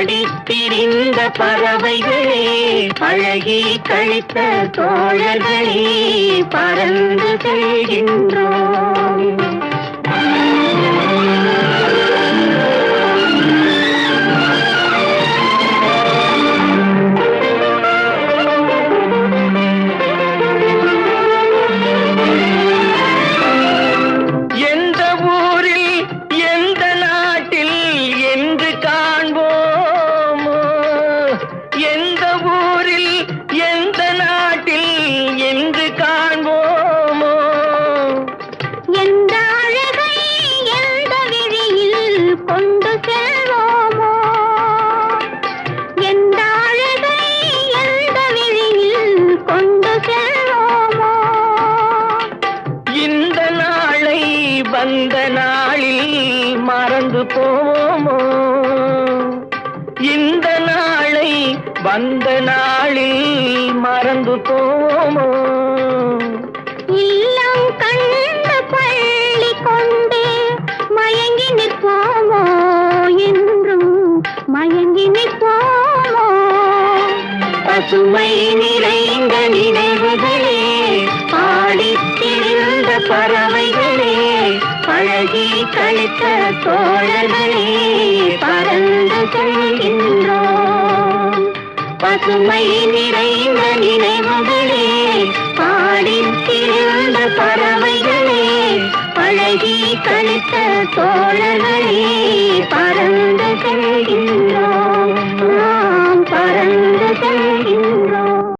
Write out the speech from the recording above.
படித்திரிந்த பறவைகளே அழகி கழித்த தோழர்களே பறந்து செல்கின்றோம். மறந்து போவோமோ? இந்த நாளை வந்த நாளில் மறந்து போவோமோ? இல்லம் கண்ட பள்ளி கொண்டு மயங்கி நிற்போமோ? என்றும் மயங்கி நிற்போமோ? பசுமை நிறைந்த நினைவுகளே பாடித்திருந்த பறவைகள் பழகி கழித்த தோழர்களே பறந்து செல்கின்றோம். பசுமை நிறைந்த நினைவுகளே பாடித் திரிந்த பறவைகளே பழகி கழித்த தோழர்களே பறந்து செல்கின்றோம்.